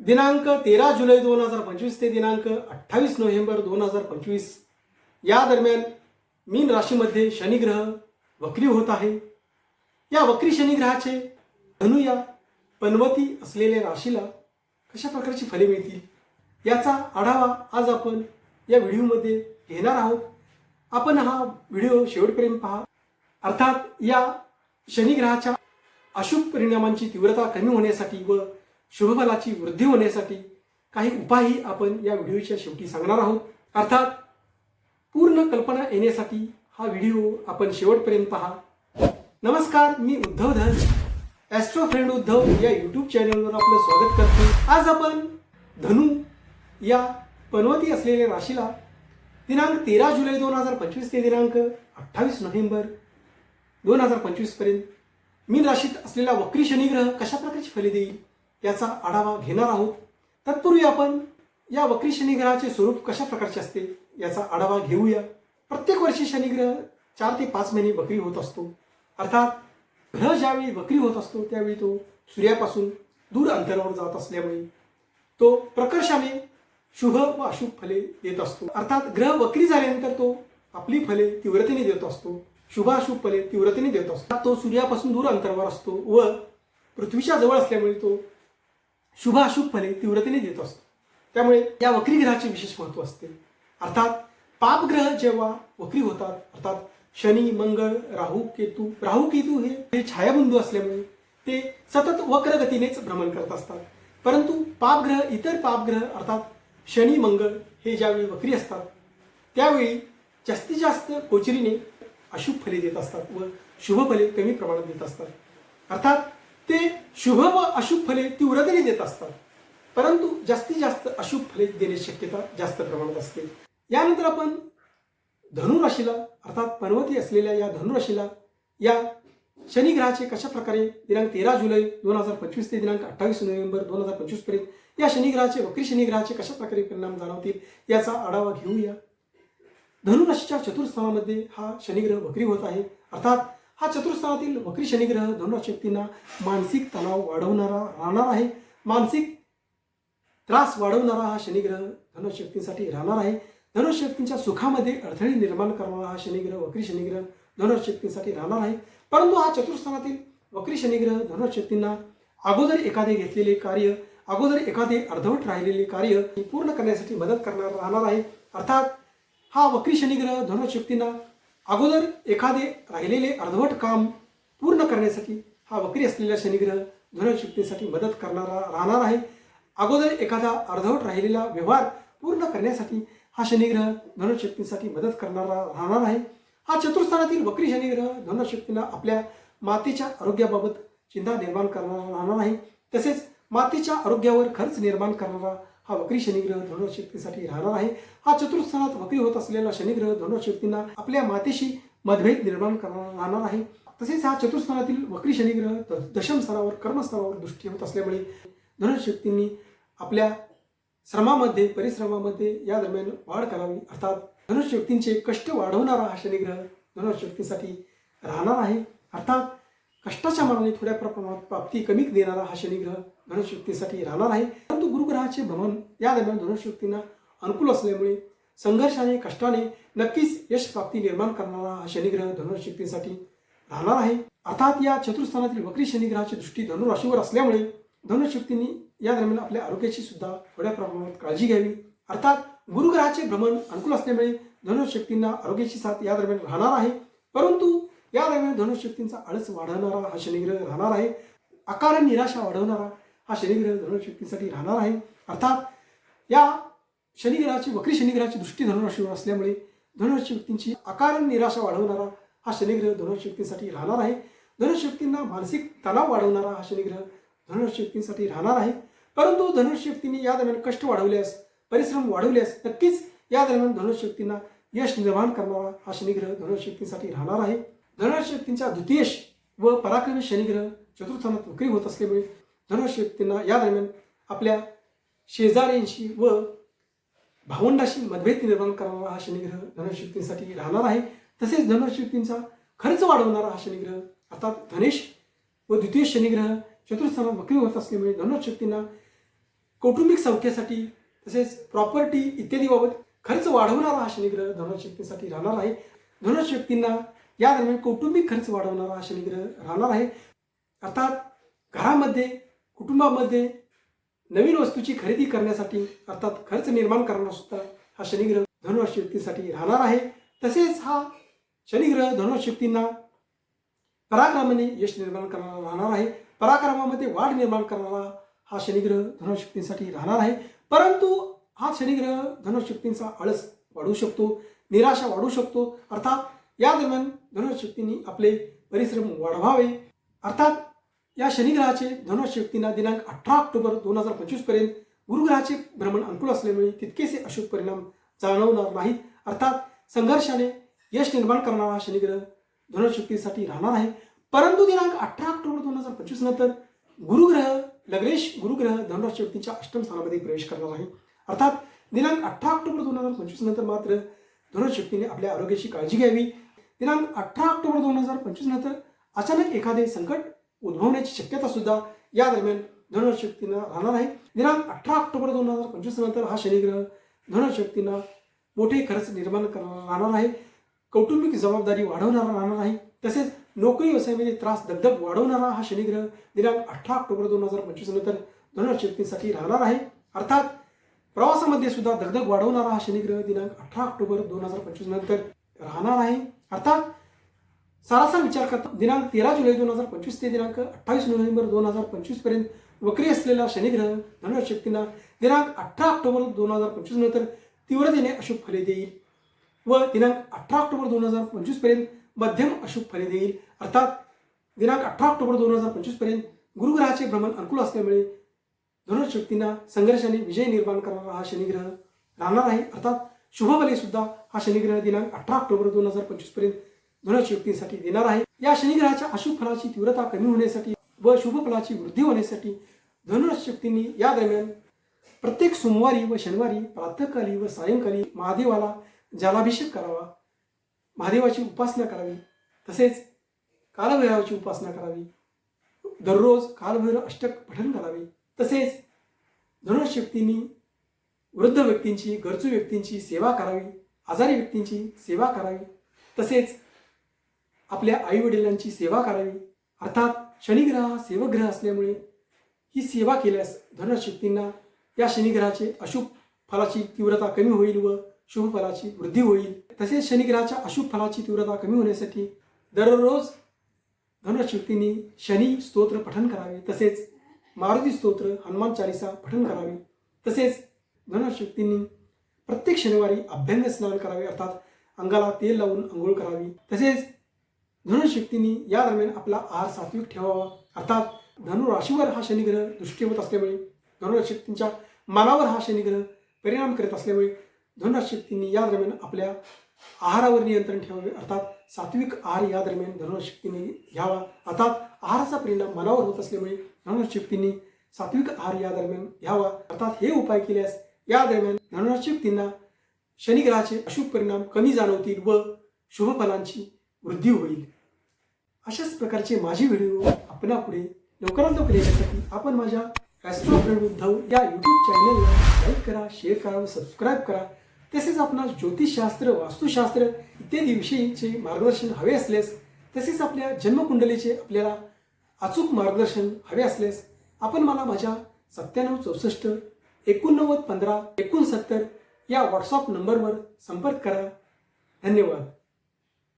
दिनांक तेरा जुलै दोन हजार पंचवीस ते दिनांक अठ्ठावीस नोव्हेंबर दोन हजार पंचवीस. या दरम्यान मीन राशीमध्ये शनिग्रह वक्री होत आहे. या वक्री शनिग्रहाचे धनु या पनवती असलेल्या राशीला कशा प्रकारची फले मिळतील याचा आढावा आज आपण या व्हिडिओमध्ये घेणार आहोत. आपण हा व्हिडिओ शेवटपर्यंत पहा. अर्थात या शनिग्रहाच्या अशुभ परिणामांची तीव्रता कमी होण्यासाठी व शुभफलाची वृद्धी होण्यासाठी काही उपायही आपण या व्हिडिओच्या शेवटी सांगणार आहोत. अर्थात पूर्ण कल्पना येण्यासाठी हा व्हिडिओ आपण शेवटपर्यंत पहा. नमस्कार मी उद्धव धन ॲस्ट्रो फ्रेंड उद्धव या यूट्यूब चॅनलवर आपलं स्वागत करतो. आज आपण धनु या पनवती असलेल्या राशीला दिनांक तेरा जुलै दोन हजार पंचवीस ते दिनांक अठ्ठावीस नोव्हेंबर दोन हजार पंचवीसपर्यंत मीन राशीत असलेला वक्री शनिग्रह कशा प्रकारची फले देईल? याचा आढावा घेणार आहोत. तत्पूर्वी आपण या वक्री शनिग्रहाचे स्वरूप कशा प्रकारचे असते याचा आढावा घेऊया. प्रत्येक वर्षी शनिग्रह चार ते पाच महिने वक्री होत असतो. अर्थात ग्रह ज्यावेळी वक्री होत असतो त्यावेळी तो सूर्यापासून दूर अंतरावर जात असल्यामुळे तो प्रकर्षाने शुभ व अशुभ फले देत असतो. अर्थात ग्रह वक्री झाल्यानंतर तो आपली फले तीव्रतेने देत असतो. शुभाशुभ फले तीव्रतेने देत असतो. तो सूर्यापासून दूर अंतरावर असतो व पृथ्वीच्या जवळ असल्यामुळे तो शुभ अशुभ फले तीव्रतेने देत असतो. त्यामुळे या वक्री ग्रहाचे विशेष महत्त्व असते. अर्थात पापग्रह जेव्हा वक्री होतात अर्थात शनी मंगळ राहू केतू राहू केतू हे हे छायाबिंदू असल्यामुळे ते सतत वक्र गतीनेच भ्रमण करत असतात. परंतु पापग्रह इतर पापग्रह अर्थात शनी मंगळ हे ज्यावेळी वक्री असतात त्यावेळी जास्तीत जास्त कोचरीने अशुभ फले देत असतात व शुभ फले कमी प्रमाणात देत असतात. अर्थात ते शुभ व अशुभ फले तीव्रतेने देत असतात. परंतु जास्तीत जास्त अशुभ फले देण्याची शक्यता जास्त प्रमाणात असते. यानंतर आपण धनुराशीला अर्थात पर्वती असलेल्या या धनुराशीला या शनिग्रहाचे कशा प्रकारे दिनांक तेरा जुलै दोन हजार पंचवीस ते दिनांक अठ्ठावीस नोव्हेंबर दोन हजार पंचवीसपर्यंत या शनिग्रहाचे वक्री शनिग्रहाचे कशा प्रकारे परिणाम जाणवतील याचा आढावा घेऊया. धनुराशीच्या चतुर्थानामध्ये हा शनिग्रह वक्री होत आहे. अर्थात हा चतुर्स्थानातील वक्री शनिग्रह धनुराशक्तींना मानसिक तणाव वाढवणारा राहणार आहे. मानसिक त्रास वाढवणारा हा शनिग्रह धनुशक्तींसाठी राहणार आहे. धनुशक्तींच्या सुखामध्ये अडथळे निर्माण करणारा हा शनिग्रह वक्री शनिग्रह धनुशक्तींसाठी राहणार आहे. परंतु हा चतुर्थानातील वक्री शनिग्रह धनुशक्तींना अगोदर एखादे घेतलेले कार्य अगोदर एखादे अर्धवट राहिलेले कार्य पूर्ण करण्यासाठी मदत करणार राहणार आहे. अर्थात हा वक्री शनिग्रह धनुशक्तींना अगोदर एखादे राहिलेले अर्धवट काम पूर्ण करण्यासाठी हा वक्री असलेला शनिग्रह धनुष्य मदत करणारा राहणार आहे. अगोदर एखादा अर्धवट राहिलेला व्यवहार पूर्ण करण्यासाठी हा शनिग्रह धनुशक्तींसाठी मदत करणारा राहणार आहे. हा चतुर्थानातील वक्री शनिग्रह धनुशक्तींना आपल्या मातेच्या आरोग्याबाबत चिंता निर्माण करणारा राहणार आहे. तसेच मातेच्या आरोग्यावर खर्च निर्माण करणारा हा वक्री शनिग्रह धनुशक्तीसाठी राहणार आहे. हा चतुर्थानात वक्री होत असलेला शनिग्रह धनुशक्तींना आपल्या मातेशी मतभेद निर्माण करणार राहणार आहे. तसेच हा चतुर्थानातील वक्री शनिग्रह दशम स्तरावर कर्मस्थानावर दृष्टी होत असल्यामुळे धनुशक्तींनी आपल्या श्रमामध्ये परिश्रमामध्ये या दरम्यान वाढ करावी. अर्थात धनुष्य कष्ट वाढवणारा हा शनिग्रह धनुष्य राहणार आहे. अर्थात कष्टाच्या मानाने थोड्या प्रमाणात प्राप्ती कमी देणारा हा शनिग्रह धनुशक्तीसाठी राहणार आहे. परंतु गुरुग्रहाचे भ्रमण या दरम्यान धनुशक्तींना अनुकूल असल्यामुळे संघर्षाने कष्टाने नक्कीच यश प्राप्ती निर्माण करणारा हा शनिग्रह धनुशक्तीसाठी राहणार आहे. अर्थात या चतुर्स्थानातील वक्री शनिग्रहाची दृष्टी धनुराशीवर असल्यामुळे धनुशक्तींनी या दरम्यान आपल्या आरोग्याची सुद्धा थोड्या प्रमाणात काळजी घ्यावी. अर्थात गुरुग्रहाचे भ्रमण अनुकूल असल्यामुळे धनुशक्तींना आरोग्याची साथ या दरम्यान राहणार आहे. परंतु या दरम्यान धनुशक्तींचा आळस वाढवणारा हा शनिग्रह राहणार आहे. आकार निराशा वाढवणारा हा शनिग्रह धनुशक्तीसाठी राहणार आहे. अर्थात या शनिग्रहाची वक्री शनिग्रहाची दृष्टी धनुराशीवर असल्यामुळे धनुराशी अकारण निराशा वाढवणारा हा शनिग्रह धनुराशी राहणार आहे. धनुष्य मानसिक तणाव वाढवणारा हा शनिग्रह धनुष्य राहणार आहे. परंतु धनुष्य या दरम्यान कष्ट वाढवल्यास परिश्रम वाढवल्यास नक्कीच या दरम्यान धनुष्य यश निर्माण करणारा हा शनिग्रह धनुष्य राहणार आहे. धनुष्य द्वितीयश व पराक्रमी शनिग्रह चतुर्थानात वक्री होत असल्यामुळे धनुष्य या दरम्यान आपल्या शेजाऱ्यांशी व भावंडाशी मतभेद निर्माण करणारा हा शनिग्रह धनुशक्तींसाठी राहणार आहे. तसेच धनुशक्तींचा खर्च वाढवणारा हा शनिग्रह अर्थात धनेश व द्वितीय शनिग्रह चतुर्थानात वक्री होत असल्यामुळे धनुशक्तींना कौटुंबिक सौख्यासाठी तसेच प्रॉपर्टी इत्यादीबाबत खर्च वाढवणारा हा शनिग्रह धनुराश राहणार आहे. धनुराश या दरम्यान कौटुंबिक खर्च वाढवणारा हा शनिग्रह राहणार आहे. अर्थात घरामध्ये कुटुंबामध्ये नवीन वस्तूची खरेदी करण्यासाठी अर्थात खर्च निर्माण करणारा सुद्धा हा शनिग्रह धनुराशी व्यक्तींसाठी राहणार आहे. तसेच हा शनिग्रह धनुराशी व्यक्तींना पराक्रमाने यश निर्माण करणारा राहणार आहे. पराक्रमामध्ये वाढ निर्माण करणारा हा शनिग्रह धनुराशी व्यक्तींसाठी राहणार आहे. परंतु हा शनिग्रह धनुराशी व्यक्तींचा आळस वाढवू शकतो निराशा वाढू शकतो. अर्थात या दरम्यान धनुशक्तींनी आपले परिश्रम वाढवावे. अर्थात या शनिग्रहाचे धनुशक्तींना दिनांक अठरा ऑक्टोबर दोन हजार पंचवीसपर्यंत गुरुग्रहाचे भ्रमण अनुकूल असल्यामुळे तितकेसे अशुभ परिणाम जाणवणार नाहीत. अर्थात संघर्षाने यश निर्माण करणारा हा शनिग्रह धनुशक्तीसाठी राहणार आहे. परंतु दिनांक अठरा ऑक्टोबर दोन हजार पंचवीस नंतर गुरुग्रह लग्नेश गुरुग्रह धनुराशी अष्टम स्थानामध्ये प्रवेश करणार आहे. अर्थात दिनांक अठरा ऑक्टोबर दोन हजार पंचवीस नंतर मात्र धनुशक्तीने आपल्या आरोग्याची काळजी घ्यावी. दिनांक अठरा ऑक्टोबर दोन हजार पंचवीस नंतर अचानक एखादे संकट उद्भवण्याची शक्यता सुद्धा या दरम्यान धनुशक्तीनं राहणार आहे. दिनांक अठरा ऑक्टोबर दोन हजार पंचवीस नंतर हा शनिग्रह धनुशक्तीनं मोठे खर्च निर्माण करणारा राहणार आहे. कौटुंबिक जबाबदारी वाढवणारा राहणार आहे. तसेच नोकरी व्यवसायामध्ये त्रास दगदग वाढवणारा हा शनिग्रह दिनांक अठरा ऑक्टोबर दोन हजार पंचवीस नंतर धनुशक्तीसाठी राहणार आहे. अर्थात प्रवासामध्ये सुद्धा दगदग वाढवणारा हा शनिग्रह दिनांक अठरा ऑक्टोबर दोन हजार पंचवीस नंतर राहणार आहे. अर्थात सारासार विचार करता दिनांक तेरा जुलै दोन हजार पंचवीस ते दिनांक अठ्ठावीस नोव्हेंबर दोन हजार पंचवीसपर्यंत वक्री असलेला शनिग्रह धनुराश शक्तींना दिनांक अठरा ऑक्टोबर दोन हजार पंचवीस नंतर तीव्रतेने अशुभ फले देईल व दिनांक अठरा ऑक्टोबर दोन हजार पंचवीसपर्यंत मध्यम अशुभ फले देईल. अर्थात दिनांक अठरा ऑक्टोबर दोन हजार पंचवीसपर्यंत गुरुग्रहाचे भ्रमण अनुकूल असल्यामुळे धनुष शक्तींना संघर्षाने विजय निर्माण करणारा हा शनिग्रह राहणार आहे. अर्थात शुभबली सुद्धा हा शनिग्रह दिनांक अठरा ऑक्टोबर दोन हजार पंचवीसपर्यंत धनुष व्यक्तींसाठी देणार आहे. या शनिग्रहाच्या अशुभ फलाची तीव्रता कमी होण्यासाठी व शुभफलाची वृद्धी होण्यासाठी धनुष शक्तींनी या दरम्यान प्रत्येक सोमवारी व शनिवारी प्रातःकाली व सायंकाली महादेवाला जलाभिषेक करावा. महादेवाची उपासना करावी. तसेच कालभैरवाची उपासना करावी. दररोज कालभैरव अष्टक पठण करावे. तसेच धनुष शक्तींनी वृद्ध व्यक्तींची गरजू व्यक्तींची सेवा करावी आजारी व्यक्तींची सेवा करावी तसेच आपल्या आईवडिलांची सेवा करावी. अर्थात शनिग्रह हा सेवग्रह असल्यामुळे ही सेवा केल्यास धनशक्तींना या शनिग्रहाचे अशुभ फलाची तीव्रता कमी होईल व शुभ फलाची वृद्धी होईल. तसेच शनिग्रहाच्या अशुभ फलाची तीव्रता कमी होण्यासाठी दररोज धनशक्तींनी शनी स्तोत्र पठन करावे. तसेच मारुती स्तोत्र हनुमान चालिसा पठन करावे. तसेच धनुशक्तींनी प्रत्येक शनिवारी अभ्यंग स्नान करावे अर्थात अंगाला तेल लावून आंघोळ करावी. तसेच धनुशक्तींनी या दरम्यान आपला आहार सात्विक ठेवावा. अर्थात धनुराशीवर हा शनिग्रह दृष्टी होत असल्यामुळे धनुराशक्तींच्या मनावर हा शनिग्रह परिणाम करत असल्यामुळे धनुराशक्तींनी या दरम्यान आपल्या आहारावर नियंत्रण ठेवावे. अर्थात सात्विक आहार या दरम्यान धनुराशक्तींनी घ्यावा. अर्थात आहाराचा परिणाम मनावर होत असल्यामुळे धनुराशक्तींनी सात्विक आहार या दरम्यान घ्यावा. अर्थात हे उपाय केल्यास या दरम्यान धनुराशक्तींना शनिग्रहाचे अशुभ परिणाम कमी जाणवतील व शुभ फलांची वृद्धी होईल. अशाच प्रकारचे माझे व्हिडिओ आपणापुढे लवकरात लवकर येण्यासाठी आपण माझ्या ॲस्ट्रो फ्रेंड उद्धव या यूट्यूब चॅनलला लाईक करा शेअर करा व सबस्क्राईब करा. तसेच आपणास ज्योतिषशास्त्र वास्तुशास्त्र इत्यादी विषयीचे मार्गदर्शन हवे असल्यास तसेच आपल्या जन्मकुंडलीचे आपल्याला अचूक मार्गदर्शन हवे असल्यास आपण मला माझ्या सत्त्याण्णव चौसष्ट एकोणनव्वद पंधरा एकोणसत्तर या व्हॉट्सअप नंबरवर संपर्क करा. धन्यवाद.